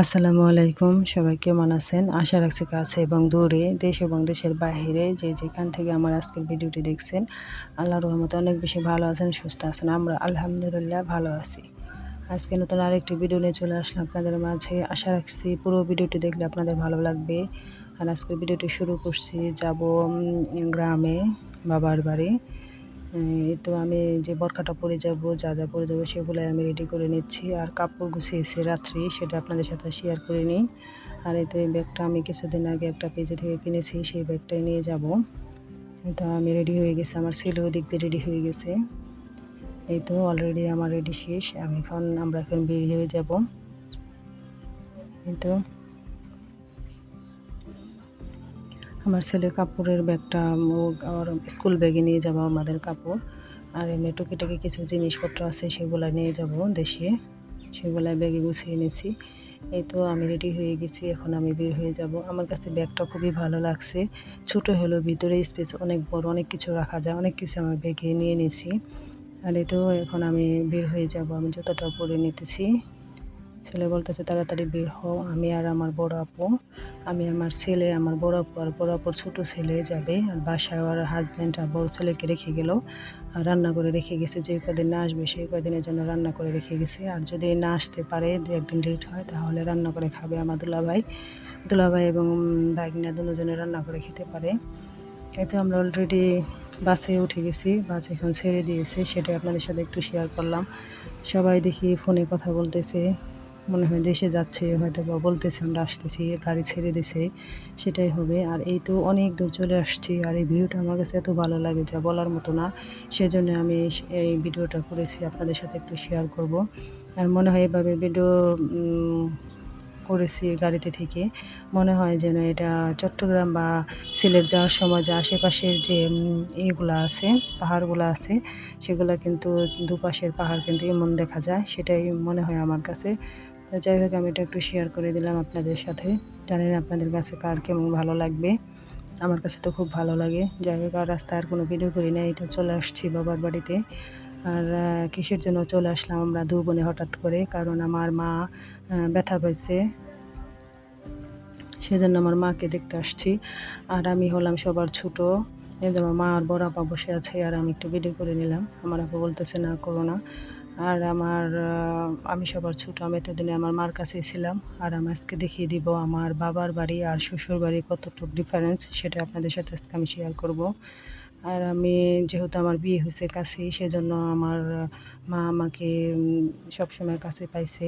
আসসালামু আলাইকুম, সবাই কেমন আছেন? আশা রাখছি কাছে এবং দূরে, দেশ এবং দেশের বাইরে যে যেখান থেকে আমার আজকের ভিডিওটি দেখছেন আল্লাহর রহমতে অনেক বেশি ভালো আছেন, সুস্থ আছেন, আমরা আলহামদুলিল্লাহ ভালো আছি। আজকে নতুন আরেকটি ভিডিও নিয়ে চলে আসলাম আপনাদের মাঝে। আশা রাখছি পুরো ভিডিওটি দেখলে আপনাদের ভালো লাগবে। আর আজকের ভিডিওটি শুরু করছি, যাব গ্রামে। বাবার বাড়ি। তো আমি যে বরকাটা পরে যাব, যা যা পরে যাব সেগুলো আমি রেডি করে নিচ্ছি। আর কাপড় গুছিয়েছি রাত্রি, সেটা আপনাদের সাথে শেয়ার করে নিই। আর এই তো এই ব্যাগটা আমি কিছুদিন আগে একটা পেজে থেকে কিনেছি, সেই ব্যাগটাই নিয়ে যাব। তো আমি রেডি হয়ে গেছি, আমার ছেলেও দিক দিয়ে রেডি হয়ে গেছে। এই তো অলরেডি আমার রেডি শেষ, আমি এখন, আমরা এখন বেরিয়ে যাব। এই তো আমার ছেলে কাপড়ের ব্যাগটা ওর স্কুল ব্যাগে নিয়ে যাব আমাদের কাপড়। আর এমনি টুকিটাকি কিছু জিনিসপত্র আছে সেগুলো নিয়ে যাব দেশে। সেগুলো ব্যাগে গুছিয়ে নিয়েছি। এই তো আমি রেডি হয়ে গেছি, এখন আমি বের হয়ে যাব। আমার কাছে ব্যাগটা খুবই ভালো লাগছে। ছোট হলো ভিতরে স্পেস অনেক বড়, অনেক কিছু রাখা যায়। অনেক কিছু আমার ব্যাগে নিয়ে নিয়েছি। আর এই তো এখন আমি বের হয়ে যাব। আমি যতটা পরে নিতেছি। ছেলে বলতেছে, তাড়াতাড়ি বের হও, আমি আর আমার বড় আপু, আমি আমার ছেলে, আমার বড় আপু আর বড় আপুর ছোটো ছেলে যাবে, আর বাসায় আর হাজব্যান্ড আর বড় ছেলেকে রেখে গেল, আর রান্না করে রেখে গেছে, যে কদিন না আসবে সেই কদিনের জন্য রান্না করে রেখে গেছে, আর যদি না আসতে পারে, দু একদিন লেট হয়, তাহলে রান্না করে খাবে আমার দুলাভাই। দুলাভাই এবং ভাগনা দুজনে রান্না করে খেতে পারে। এতে আমরা অলরেডি বাসে উঠে গেছি, বাস এখন ছেড়ে দিয়েছে সেটা আপনাদের সাথে একটু শেয়ার করলাম। সবাই দেখি ফোনে কথা বলতেছে। মনে হয় দেশে যাচ্ছে হয়তো বা বলতেছে আমরা আসতেছি, গাড়ি ছেড়ে দিছে, সেটাই হবে। আর এই তো অনেক দূর চলে আসছি আর এই ভিডিওটা আমার কাছে এত ভালো লাগে যা বলার মতো না। সেজন্য আমি এই ভিডিওটা করেছি, আপনাদের সাথে একটু শেয়ার করব। আর মনে হয় এভাবে ভিডিও করেছি গাড়িতে থেকে। মনে হয় যেন এটা চট্টগ্রাম বা সিলেট যাওয়ার সময় যে আশেপাশের যে ইগুলো আছে, পাহাড়গুলো আছে, সেগুলো কিন্তু দুপাশের পাহাড় কিন্তু এমন দেখা যায়, সেটাই মনে হয় আমার কাছে। তো যাই হোক, আমি এটা একটু শেয়ার করে দিলাম আপনাদের সাথে। জানেন আপনাদের কাছে কার কেমন ভালো লাগবে। আমার কাছে তো খুব ভালো লাগে। যাই হোক, আর রাস্তায় আর কোনো ভিডিও করি না এটা চলে আসছি বাবার বাড়িতে। আর কিসের জন্য চলে আসলাম আমরা দু বোনে হঠাৎ করে? কারণ আমার মা ব্যথা পাইছে। সেজন্য আমার মাকে দেখতে আসছি। আর আমি হলাম সবার ছোটো। এই যে আমার মা আর বড় আপা বসে আছে, আর আমি একটু ভিডিও করে নিলাম। আমার আপা বলতেছে, না, করো না। আর আমার আমি সবার ছোটো, আমি এতদিনে আমার মার কাছে ছিলাম। আর আমি আজকে দেখিয়ে দিব আমার বাবার বাড়ি আর শ্বশুর বাড়ি কতটুকু ডিফারেন্স সেটা আপনাদের সাথে আজকে আমি শেয়ার করব। আর আমি যেহেতু আমার বিয়ে হয়েছে কাছে সেজন্য আমার মা আমাকে সবসময় কাছে পাইছে।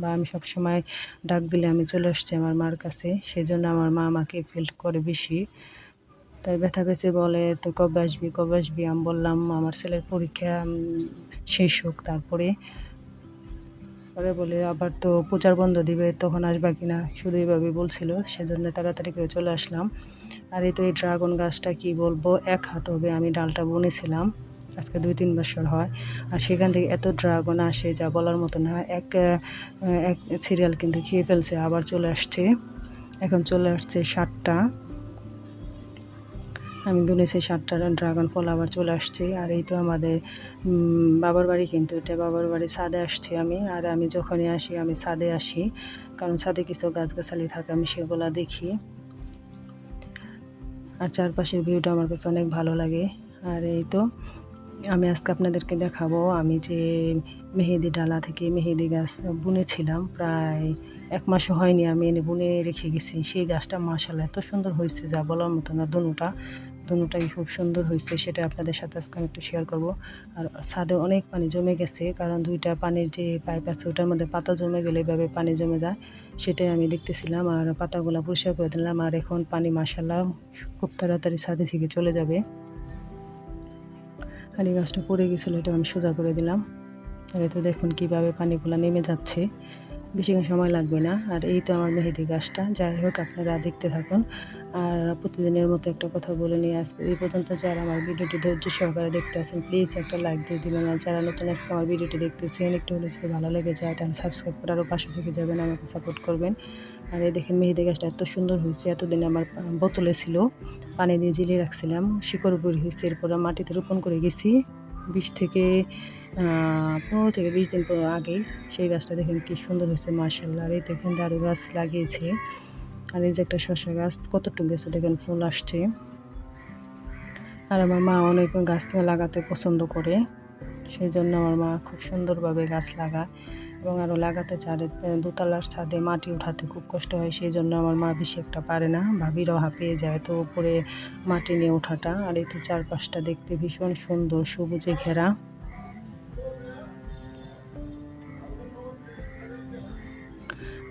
বা আমি সবসময় ডাক দিলে আমি চলে আসছি আমার মার কাছে, সেজন্য আমার মা আমাকে ফিল্ড করে বেশি। তাই ব্যথা পেয়েছে বলে, তো কবে আসবি কবে আসবি? আমি বললাম, আমার ছেলের পরীক্ষা শেষ হোক তারপরে। পরে বলে, আবার তো প্রচার বন্ধ দিবে, তখন আসবা কিনা শুধু এইভাবে বলছিল, সেজন্য তাড়াতাড়ি করে চলে আসলাম। আর এই তো এই ড্রাগন গাছটা কি বলব, এক হাত হবে, আমি ডালটা বনেছিলাম, আজকে দুই তিন বছর হয়। আর সেখান থেকে এত ড্রাগন আসে, যা বলার মতো না, এক এক সিরিয়াল কিন্তু খেয়ে ফেলছে, আবার চলে আসছে। এখন চলে আসছে ষাটটা আমি গুনেছি সাতটা ড্রাগন ফল আবার চলে আসছি। আর এই তো আমাদের বাবার বাড়ি কিন্তু এটা বাবার বাড়ি ছাদে আসছি আমি। আর আমি যখনই আসি, আমি ছাদে আসি। কারণ ছাদে কিছু গাছগাছালি থাকে, আমি সেগুলো দেখি। আর চারপাশের ভিউটা আমার কাছে অনেক ভালো লাগে। আর এই তো আমি আজকে আপনাদেরকে দেখাবো, আমি যে মেহেদি ডালা থেকে মেহেদি গাছ বুনেছিলাম, প্রায় এক মাসও হয়নি আমি এনে বুনে রেখে গেছি। সেই গাছটা মাসাল্লাহ এত সুন্দর হয়েছে, যা বলার মতো না, দনুটা। দনুটাই খুব সুন্দর হয়েছে, সেটা আপনাদের সাথে আজকে আমি একটু শেয়ার করব। আর ছাদে অনেক পানি জমে গেছে, কারণ দুইটা পানির যে পাইপ আছে, ওটার মধ্যে পাতা জমে গেলে এভাবে পানি জমে যায়, সেটাই আমি দেখতেছিলাম। আর পাতাগুলো পরিষ্কার করে দিলাম, আর এখন পানি মাসাল্লাহ খুব তাড়াতাড়ি ছাদে থেকে চলে যাবে। খালি গাছটা পড়ে গেছিল, এটা আমি সোজা করে দিলাম। আর তো দেখুন কীভাবে পানিগুলো নেমে যাচ্ছে। বেশি সময় লাগবে না। আর এই তো আমার মেহেদি গাছটা। যাই হোক, আপনারা দেখতে থাকুন। আর প্রতিদিনের মতো একটা কথা বলে নিয়ে আসব। এই পর্যন্ত যারা আমার ভিডিওটি ধৈর্য সহকারে দেখতে আছেন প্লিজ একটা লাইক দিয়ে দিবেন। আর যারা নতুন আজকে আমার ভিডিওটি দেখতেছেন, একটু হলে যদি ভালো লেগে যায়, তাহলে সাবস্ক্রাইব করে আরও পাশে থেকে যাবেন, আমাকে সাপোর্ট করবেন। আর এই দেখেন, মেহেদি গাছটা এত সুন্দর হয়েছে। এতদিন আমার বোতলে ছিল, পানি দিয়ে জিলিয়ে রাখছিলাম, শিকড় বুড়ি হয়েছে, এরপরে মাটিতে রোপণ করে গেছি। বিশ থেকে পনেরো থেকে বিশ দিন আগেই সেই গাছটা দেখেন কি সুন্দর হয়েছে মার্শাল্লাহ আর এই দেখেন দারু গাছ লাগিয়েছে। আর এই যে একটা শশা গাছ, কতটুকু গেছে দেখেন, ফুল আসছে। আর আমার মা অনেক গাছ লাগাতে পছন্দ করে সেই জন্য আমার মা খুব সুন্দরভাবে গাছ লাগায়। এবং আরও লাগাতে চারে দোতলার ছাদে মাটি উঠাতে খুব কষ্ট হয় সেই জন্য আমার মা বেশি একটা পারে না। ভাবির পেয়ে যায়, তো উপরে মাটি নিয়ে ওঠাটা। আর এই তো চারপাশটা দেখতে ভীষণ সুন্দর, সবুজে ঘেরা।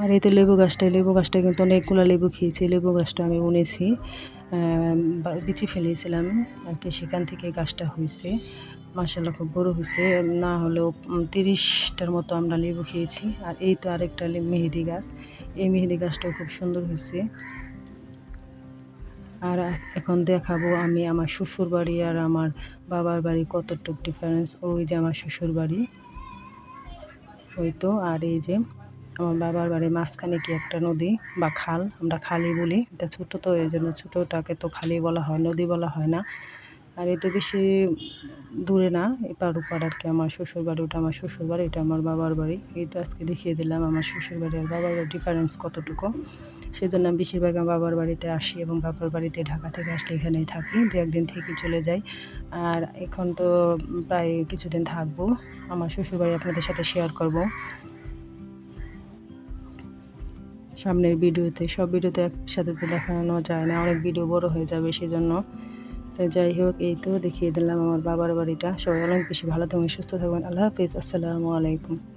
আর এই তো লেবু গাছটা লেবু গাছটা কিন্তু অনেকগুলো লেবু খেয়েছি, লেবু গাছটা আমি উনেছি বিচি ফেলেছিলাম, আর কি সেখান থেকে গাছটা হয়েছে মাসাল্লাহ খুব বড় হয়েছে, না হলেও তিরিশটার মতো আমরা লেবু খেয়েছি, আর এই তো আরেকটা মেহেদি গাছ, এই মেহেদি গাছটাও খুব সুন্দর হয়েছে। আর এখন দেখাবো আমি আমার শ্বশুর বাড়ি আর আমার বাবার বাড়ি কতটুক ডিফারেন্স ওই যে আমার শ্বশুর বাড়ি ওই তো, আর এই যে আমার বাবার বাড়ির মাঝখানে কি একটা নদী বা খাল, আমরা খালি বলি, এটা ছোটো তো, এই জন্য ছোটোটাকে তো খালি বলা হয়, নদী বলা হয় না। আর এই তো বেশি দূরে না, এপার ওপার আর কি, আমার শ্বশুর বাড়ি, ওটা আমার শ্বশুর বাড়ি, এটা আমার বাবার বাড়ি। এই তো আজকে দেখিয়ে দিলাম আমার শ্বশুর বাড়ি আর বাবার বাড়ির ডিফারেন্স কতটুকু। সেই জন্য আমি বেশিরভাগ আমার বাবার বাড়িতে আসি এবং বাবার বাড়িতে ঢাকা থেকে আসলে এখানেই থাকি, দু একদিন থেকে চলে যাই। আর এখন তো প্রায় কিছুদিন থাকব, আমার শ্বশুর বাড়ি আপনাদের সাথে শেয়ার করব। সামনের ভিডিওতে, সব ভিডিওতে একসাথে তো দেখানো যায় না, অনেক ভিডিও বড় হয়ে যাবে সেই জন্য তো যাই হোক, এই তো দেখিয়ে দিলাম আমার বাবার বাড়িটা। সবাই অনেক বেশি ভালো থাকবেন, সুস্থ থাকবেন। আল্লাহ হাফিজ, আসসালামু আলাইকুম।